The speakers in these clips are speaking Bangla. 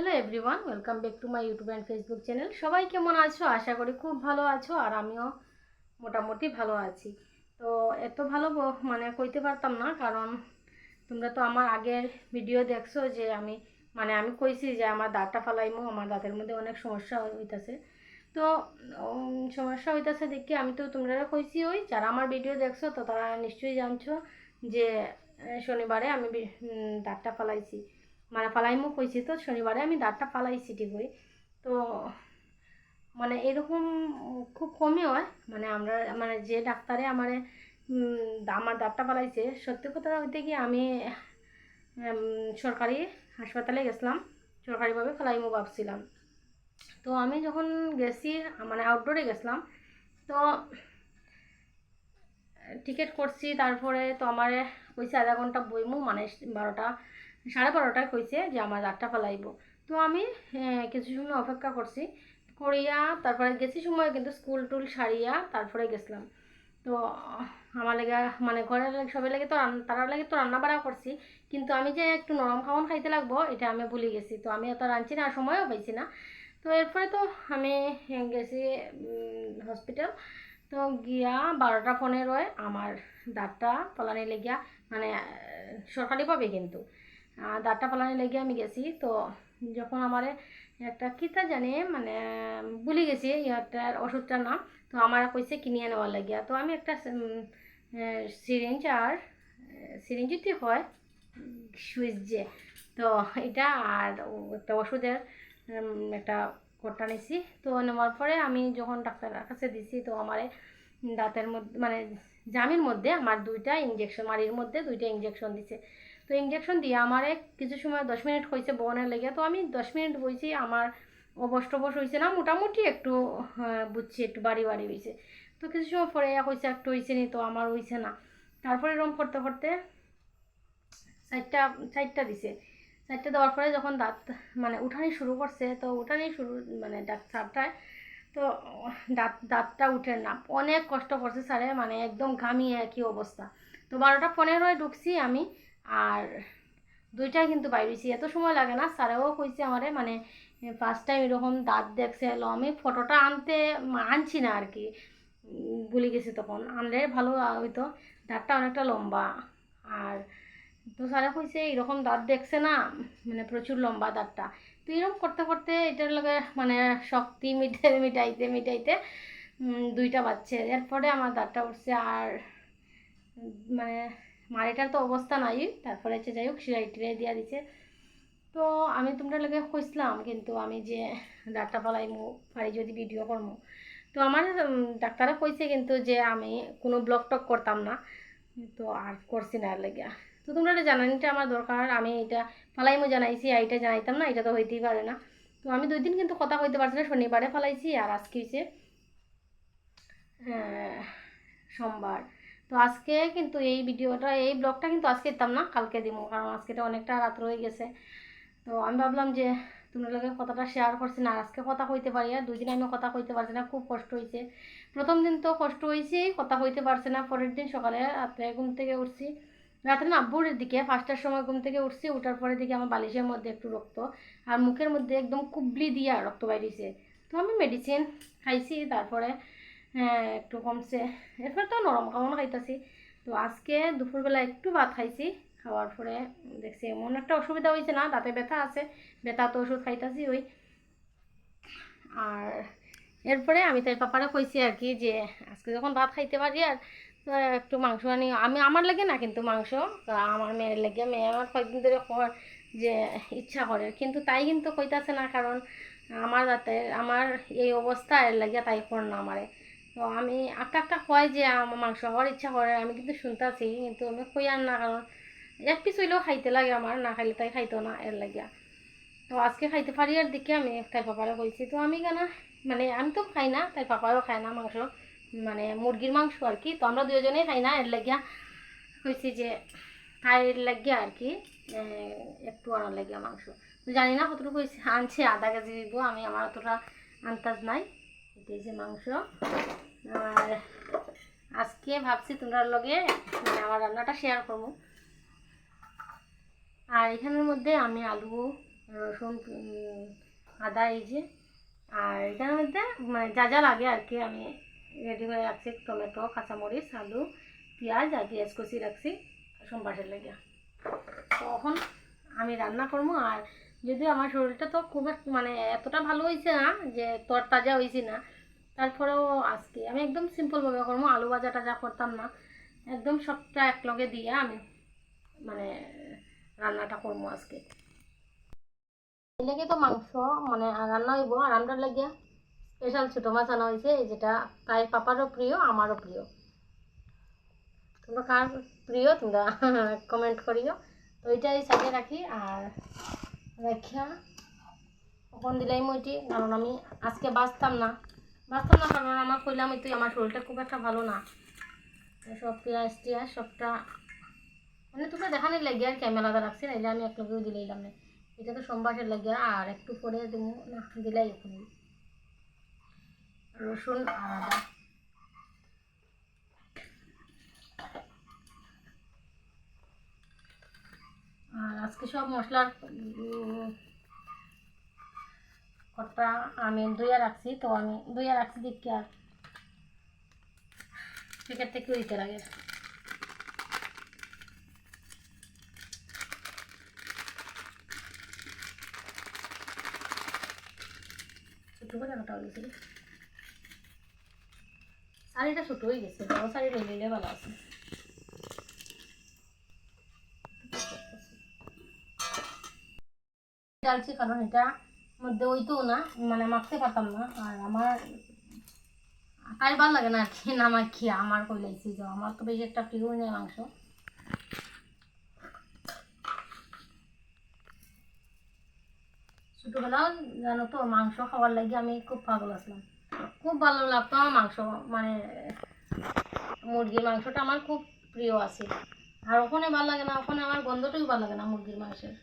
Hello everyone welcome back to my YouTube and Facebook channel সবাই কেমন আছো? আশা করি খুব ভালো আছো আর আমিও মোটামুটি ভালো আছি। তো এত ভালো মানে কইতে পারতাম না, কারণ তোমরা তো আমার আগের ভিডিও দেখছ যে আমি মানে আমি কইছি যে আমার দাঁতটা ফালাইমো, আমার দাঁতের মধ্যে অনেক সমস্যা হইতাছে। তো সমস্যা হইতাছে দেখি আমি তো তোমরা কইছি ওই, যারা আমার ভিডিও দেখছ তো তারা নিশ্চয়ই জানছো যে শনিবারে আমি দাঁতটা ফালাইছি। মানে ফালাইমো কইছি তো, শনিবারে আমি দাঁতটা ফালাইছি ঠিকই তো মানে এরকম খুব কমই হয়। মানে আমরা মানে যে ডাক্তারে আমারে আমার দাঁতটা ফালাইছে, সত্যি কথা হইতে কি আমি সরকারি হাসপাতালে গেছিলাম, সরকারিভাবে ফালাইমো ভাবছিলাম। তো আমি যখন গেছি মানে আউটডোরে গেছিলাম, তো টিকিট করছি, তারপরে তো আমার কইছে আধা ঘণ্টা বইমু মানে বারোটা সাড়ে বারোটায় কইছে যে আমার রাতটা ফেলাইব তো আমি কিছু সময় অপেক্ষা করছি। করিয়া তারপরে গেছি সময় কিন্তু স্কুল টুল সারিয়া তারপরে গেছিলাম। তো আমার লেগে মানে ঘরের সবাই লেগে তো তারা লাগে তো রান্না বাড়া করছি। কিন্তু আমি যে একটু নরম খাওয়ান খাইতে লাগবো, এটা আমি ভুলে গেছি। তো আমি অত রাঁধছি না, সময়ও পাইছি না। তো এরপরে তো আমি গেছি হসপিটাল তো গিয়া বারোটা পনেরোয় আমার দাঁতটা ফলানি লেগিয়া মানে সরকারিভাবে কিন্তু। আহ, দাঁতটা ফলানি লেগে আমি গেছি। তো যখন আমার একটা কিতা জানি মানে ভুলে গেছি ইয়ারটার ওষুধটার নাম তো আমার কইছে কিনিয়ে নেওয়ার লাগিয়া। তো আমি একটা সিরিঞ্জ আর সিরিঞ্জটি হয় সুইচ যে। তো এটা আর একটা ওষুধের একটা কোটটা নিছি। তো নেওয়ার পরে আমি যখন ডাক্তারের কাছে দিছি তো আমার দাঁতের মধ্যে মানে জামির মধ্যে আমার দুইটা ইঞ্জেকশন মাড়ির মধ্যে দুইটা ইঞ্জেকশন দিছে। তো ইঞ্জেকশন দিয়ে আমার এক কিছু সময় দশ মিনিট হয়েছে বনের লেগে। তো আমি দশ মিনিট বইছি আমার অবশ টবশ হয়েছে না, মোটামুটি একটু বুঝছি, একটু বাড়ি বাড়ি হয়েছে। তো কিছু সময় পরে এক হয়েছে, একটু হয়েছে নি, তো আমার হয়েছে না। তারপরে এরকম করতে করতে চারটা চারটা দিছে। চারটা দেওয়ার পরে যখন দাঁত মানে উঠানি শুরু করছে, তো উঠানি শুরু মানে দাঁত সাপটায় তো দাঁত, দাঁতটা উঠে না। অনেক কষ্ট করছে স্যারে মানে একদম ঘামিয়ে একই অবস্থা। তো বারোটা পনেরোয় ঢুকছি আমি আর দুইটাই কিন্তু বাইরেছি। এত সময় লাগে না, স্যারেও কইছে আমারে মানে ফার্স্ট টাইম এরকম দাঁত দেখছে আমি ফটোটা আনতে আনছি না আর কি ভুলে গেছি তখন। আনলে ভালো হইতো, দাঁতটা অনেকটা লম্বা। আর তো স্যারে কইছে এরকম দাঁত দেখছে না মানে প্রচুর লম্বা দাঁতটা। তো এরকম করতে করতে এটার লগে মানে শক্তি মিটাই মিটাইতে মিটাইতে দুইটা বাচ্চা এরপরে আমার দাঁতটা উঠছে আর মানে মাড়িটার তো অবস্থা নাই তারপরে হচ্ছে যাই হোক সিলাই টিলাই দিয়া দিছে। তো আমি তোমরা লগে খুঁজলাম কিন্তু আমি যে দাঁতটা ফলাইমু পারি যদি ভিডিও করমু। তো আমার উম, ডাক্তারে কইছে কিন্তু যে আমি কোনো ব্লগ টক করতাম না। তো আর করছি না আর লেগে। তো তোমরা এটা জানানিটা আমার দরকার আমি এটা ফালাইমো জানাইছি আর এটা জানাইতাম না এটা তো হইতেই পারে না। তো আমি দুই দিন কিন্তু কথা কইতে পারছি না শনিবারে ফালাইছি আর আজকে আহ, সোমবার। তো আজকে কিন্তু এই ভিডিওটা, এই ব্লগটা কিন্তু আজকে দিতাম না, কালকে দিব কারণ আজকেটা অনেকটা রাত রয়ে গেছে। তো আমি ভাবলাম যে তোমরা লোকের কথাটা শেয়ার করছি না আজকে কথা কইতে পারি আর দুই দিন আমি কথা কইতে পারছি না, খুব কষ্ট হয়েছে প্রথম দিন তো কষ্ট হয়েছে কথা কইতে পারছে না, পরের দিন সকালে রাত্রে ঘুম থেকে উঠছি। রাত্রে না ভোরের দিকে, পাঁচটার সময় ঘুম থেকে উঠছি, উঠার পরে দিকে আমার বালিশের মধ্যে একটু রক্ত, আর মুখের মধ্যে একদম কুবলি দিয়া রক্ত বাইরেছে তো আমি মেডিসিন খাইছি, তারপরে হ্যাঁ, একটু কমছে। এরপরে তো নরম খাওয়ানো খাইতেছি। তো আজকে দুপুরবেলা একটু ভাত খাইছি খাওয়ার পরে দেখছি এমন একটা অসুবিধা হয়েছে না দাঁতে ব্যথা আছে ব্যথা তো ওষুধ খাইতেছি ওই। আর এরপরে আমি তাই পাপারা কইছি আর কি যে আজকে যখন ভাত খাইতে পারি আর একটু মাংস আনি। আমি আমার লাগে না কিন্তু মাংস আমার মেয়ের লাগে। মেয়ে আমার কয়েকদিন ধরে কর যে ইচ্ছা করে কিন্তু তাই কিন্তু কইতাছে না কারণ আমার যাতে আমার এই অবস্থা এর লাগে তাই কর না আমারে। তো আমি একটা একটা কয় যে আমার মাংস খাওয়ার ইচ্ছা করে, আমি কিন্তু শুনতেছি, কিন্তু আমি কই আর না, কারণ এক পিস হইলেও খাইতে লাগে আমার, না খাইলে তাই খাইতো না এর লাগিয়া। তো আজকে খাইতে পারি আর দেখে আমি, তাই পাপারে কইছি। তো আমি কেন মানে আমি তো খাই না, তাই পাপারও খায় না মাংস মানে মুরগির মাংস আর কি, তো আমরা দুজনেই খাই না, এর লাগিয়া কইছি যে খাই লাগিয়া আর কি একটু আনার লাগিয়া মাংস। তো জানি না কতটুকু আনছে, আধা কেজি দিব, আমি আমার অতটা আন্দাজ নাই। এটা হচ্ছে মাংস। আর আজকে ভাবছি তোমরা লগে আমার রান্নাটা শেয়ার করব। আর এখানের মধ্যে আমি আলু, রসুন আদা এই যে। আর এটার মধ্যে মানে যা যা লাগে আর কি আমি রেডি করে রাখছি। টমেটো, কাঁচামরিচ, আলু, পেঁয়াজ আর পেঁয়াজ কষি রাখছি সোমবারের লেগে। তখন আমি রান্না করব আর যদিও আমার শরীরটা তো খুব মানে এতটা ভালো হয়েছে না যে তর তাজা হয়েছি না তারপরেও আজকে আমি একদম সিম্পলভাবে করব। আলু ভাজা টাজা করতাম না, একদম সবটা একলগে দিয়ে আমি মানে রান্নাটা করব আজকে। লেগে তো মাংস মানে রান্না হইব। আর আমরা স্পেশাল ছোটো মাছ আনা হয়েছে যেটা তাই পাপারও প্রিয়, আমারও প্রিয়। তোমরা কার প্রিয়, তোমরা কমেন্ট করিও। তো ওইটা এই সাইডে রাখি, আর রাখিয়া কখন দিলাই মইটি, কারণ আমি আজকে বাঁচতাম না। বাঁচতাম না কারণ আমার কইলাম তুই আমার শরীরটা খুব একটা ভালো না। সব পেঁয়াজ টিয়াজ সবটা মানে তোমরা দেখানোর লাগে আর কি রাখছি, নাইলে আমি একলগেও দিলাইলাম না এটা তো সোমবারের লাগে, আর একটু পরে দেবো, না, দিলাই এখন রসুন আদা। আর আজকে সব মশলার কটা আমি দইয়া রাখছি, তো আমি দইয়া রাখছি দেখি আর প্যাকেট থেকে দিতে লাগে। ছোট করে কাটা হয়ে শাড়িটা ছোট হয়ে গেছে, বড় শাড়ি লই লইলে ভালো আছে। কারণ এটা মধ্যে ওইতো না মানে মাখতে পারতাম না। আর আমার তাই ভালো লাগে না আর কি, না আমার কি আমার কই লাগছি তো আমার তো বেশি একটা প্রিয় নেই মাংস। ছোটোবেলাও জানো তো, মাংস খাওয়ার লাগে আমি খুব পাগল আসলাম খুব ভালো লাগতো আমার মাংস মানে মুরগির মাংসটা আমার খুব প্রিয় আছে। আর ওখানে ভালো লাগে না, ওখানে আমার গন্ধটাই ভালো লাগে না মুরগির মাংসের।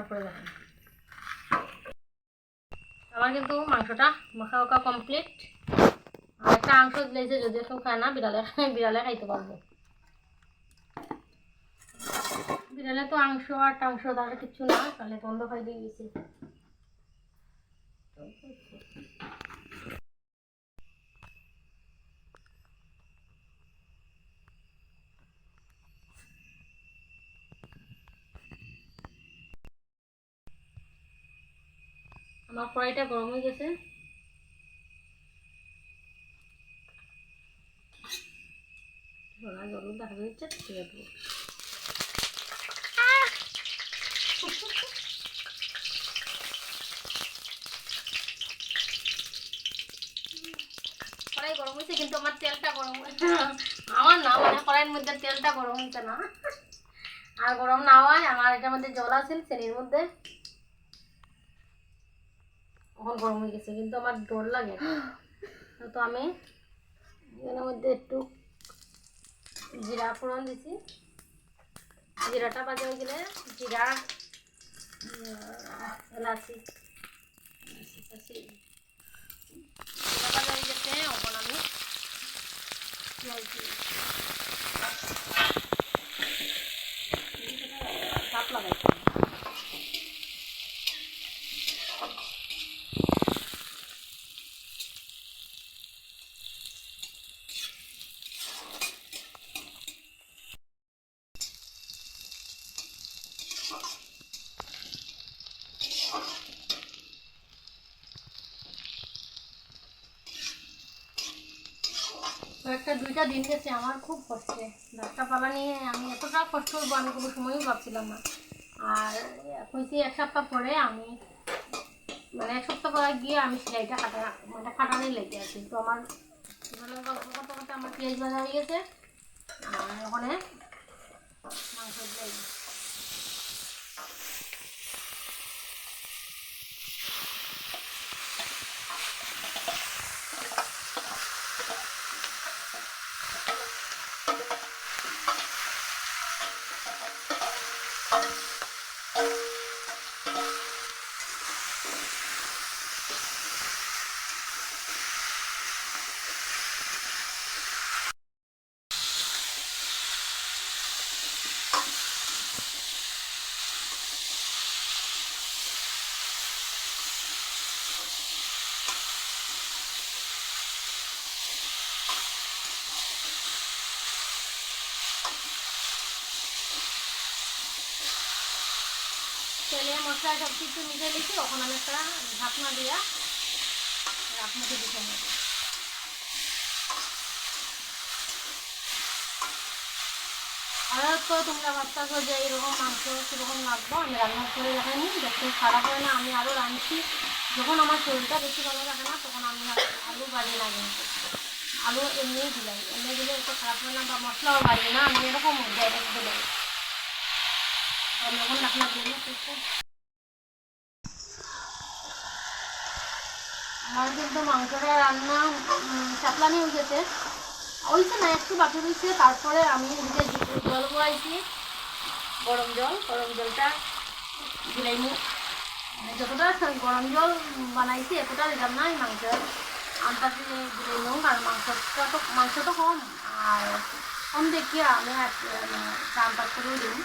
মাখার পরে দেখেন আমার কিন্তু মাংসটা মাখা মাখা কমপ্লিট আর একটা মাংস দিয়েছে যদি কেউ খায় না, বিড়ালে বিড়ালে খাইতে পারব। বিড়ালে তো মাংস আর টাংস তাহলে কিছু না, তাহলে বন্ধ খাই দিয়ে গেছে আমার কড়াইটা গরম হয়ে গেছে। কড়াই গরম হয়েছে, কিন্তু আমার তেলটা গরম হয়েছে আমার না কড়াইয়ের মধ্যে তেলটা গরম হয়েছে না। আর গরম না হয়, আমার এটার মধ্যে জল আছে চেনির মধ্যে। এখন গরম হয়ে গেছে, কিন্তু আমার ডর লাগে তো আমি এর মধ্যে একটু জিরা ফোড়ন দিছি জিরাটা বাজে হয়ে গেলে জিরা এলাচি। জিরা বাজা হয়ে গেছে, এখন আমি। চাপ লাগাইছি তো একটা দুইটা দিন গেছে, আমার খুব কষ্টে। ডাক্তার পালা নিয়ে আমি এতটা কষ্ট করব, আমি কোনো সময়ই ভাবছিলাম না। আর হয়েছে এক সপ্তাহ পরে আমি মানে এক সপ্তাহ পরে গিয়ে আমি সেলাইটা কাটা মানে কাটানি লেগে আছি। তো আমার কথা করতে আমার পেঁয়াজ ভাজা হয়ে গেছে। আর ওখানে মাংস দিয়ে দিই। মশলা সব কিছু মিশে দিয়েছি তখন আমি একটা ঢাকনা দিয়া ঢাকনাকে দিতে হবে। আর তো তোমরা ভাবতেছো যে এরকম মাংস কীরকম লাগবো? আমি রান্না করে দেখাইনি, দেখতে খারাপ হয় না, আমি আরও রাঁধছি। যখন আমার শরীরটা বেশি ভালো থাকে না, তখন আমি আলু বাড়ি না কিন্তু আলু এমনিই দিলাই, এমনি দিলে এত খারাপ হয় না, বা মশলাও বাড়ি না, আমি এরকম ডাইরেক্ট দিলাই আমি দিয়ে আমার কিন্তু মাংসটা রান্না চাপলানি গেছে। ওইছে না, একটু বাকি রয়েছে। তারপরে আমি এদিকে জল বয়াইছি গরম জল, গরম জলটা দিলাইনি মানে যতটা গরম জল বানাইছি এতটা দিলাম না এই মাংসের আন্দাজে দিলাইলাম কারণ মাংসটা তো মাংস তো কম। আর কম দেখিয়ে আমি আন্দাজ করেও দিই।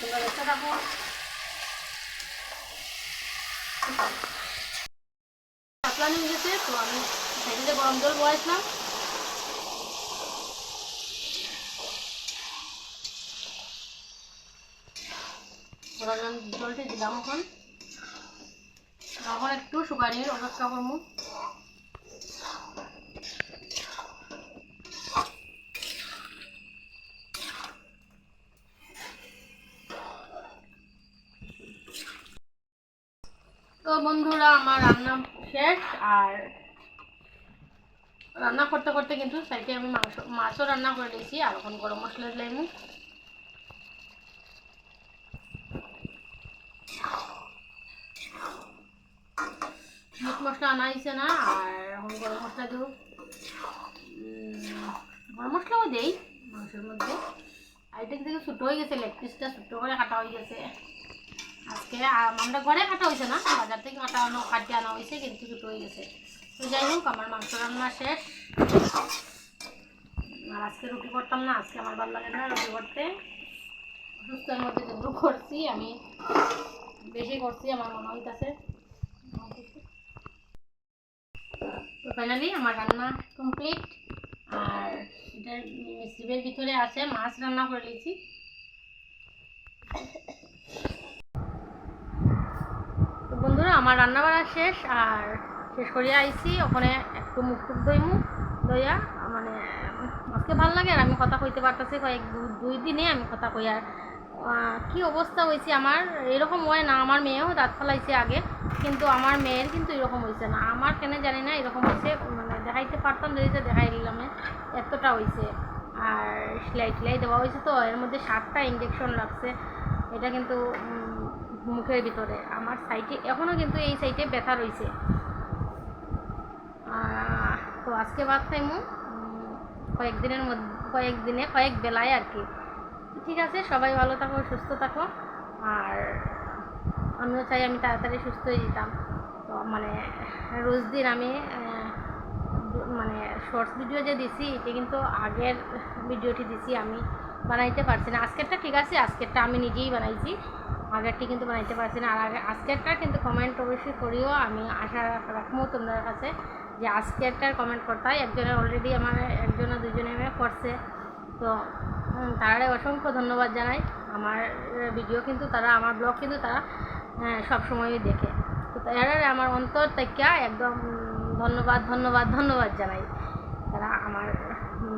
তোমরা দেখতে থাকো। চাপলানি হয়ে তো আমি সাইডে গরম জল বয়াইছিলাম গরম জলটা দিলাম এখন। এখন একটু শুকানির অপেক্ষা করব তো বন্ধুরা, আমার রান্না শেষ, আর রান্না করতে করতে কিন্তু সাইডে আমি মাংস, মাছও রান্না করে নিয়েছি আর এখন গরম মশলা দিলাম মিট মশলা আনা হয়েছে না, আর এখন গরম মশলা দেবো। গরম মশলাও দেই, মাংসের মধ্যে। এটা থেকে ছোটো হয়ে গেছে, লেগ পিসটা ছোটো করে কাটা হয়ে গেছে। আজকে আমরা ঘরে কাটা হয়েছে না, বাজার থেকে কাটা আনো কাটিয়ে আনা হয়েছে কিন্তু ছোটো হয়ে গেছে। তো যাই হোক, আমার মাংস রান্না শেষ। আর আজকে রুটি করতাম না, আজকে আমার ভালো লাগে না রুটি করতে। অসুস্থের মধ্যে যেগুলো করছি, আমি বেশি করছি, আমার মনে হইতাছে। তো ফাইনালি আমার রান্না কমপ্লিট আর এটার রেসিপির ভিতরে আছে, মাছ রান্না করে নিয়েছি তো বন্ধুরা, আমার রান্না বাড়া শেষ, আর শেষ করিয়া আইছি। ওখানে একটু মুখ টুক দইমু দইয়া মানে আজকে ভালো লাগে আর আমি কথা কইতে পারতেছি কয়েক দুই দিনে আমি কথা কই। আর কি অবস্থা হয়েছে আমার? এরকম হয় না, আমার মেয়েও দাঁত ফেলাইছে আগে, কিন্তু আমার মেয়ের কিন্তু এরকম হয়েছে না। আমার কেন জানি না এরকম হয়েছে মানে দেখাইতে পারতাম যদি দেখাই দিলাম এতটা হয়েছে আর সেলাই টেলাই দেওয়া হয়েছে তো, এর মধ্যে সাতটা ইঞ্জেকশন লাগছে। এটা কিন্তু মুখের ভিতরে। আমার সাইডে এখনও কিন্তু এই সাইডে ব্যথা রয়েছে। তো আজকে বাদ খাইমু। কয়েকদিনের মধ্যে, কয়েকদিনে, কয়েক বেলায় আর কি। ঠিক আছে, সবাই ভালো থাকো, সুস্থ থাকো। আর আমিও চাই আমি তাড়াতাড়ি সুস্থ হয়ে যেতাম তো মানে রোজ দিন আমি মানে শর্টস ভিডিও যে দিছি, এটা কিন্তু আগের ভিডিওটি দিছি, আমি বানাইতে পারছি না। আজকেরটা ঠিক আছে, আজকেরটা আমি নিজেই বানাইছি। আগেরটি কিন্তু বানাইতে পারছি না। আর আগে আজকেরটা কিন্তু কমেন্ট অবশ্যই করিও। আমি আশা রাখব তোমাদের কাছে যে আজকেরটার কমেন্ট করতে হয় একজনের অলরেডি আমার একজনে দুজনে করছে। তো তারারে অসংখ্য ধন্যবাদ জানাই। আমার ভিডিও কিন্তু তারা, আমার ব্লগ কিন্তু তারা সব সময়ই দেখে। তো তারা আমার অন্তর থেকে একদম ধন্যবাদ ধন্যবাদ ধন্যবাদ জানাই। তারা আমার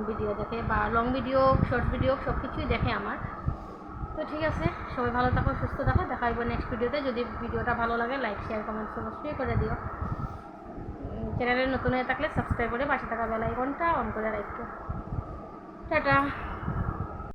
ভিডিও দেখে বা লং ভিডিও শর্ট ভিডিও সব কিছুই দেখে আমার। তো ঠিক আছে, সবাই ভালো থাকো, সুস্থ থাকো, দেখা হইব নেক্সট ভিডিওতে যদি ভিডিওটা ভালো লাগে লাইক শেয়ার কমেন্ট অবশ্যই করে দিও। চ্যানেলে নতুন হয়ে থাকলে সাবস্ক্রাইব করে পাশে থাকা বেল আইকনটা অন করে রাখব টাটা।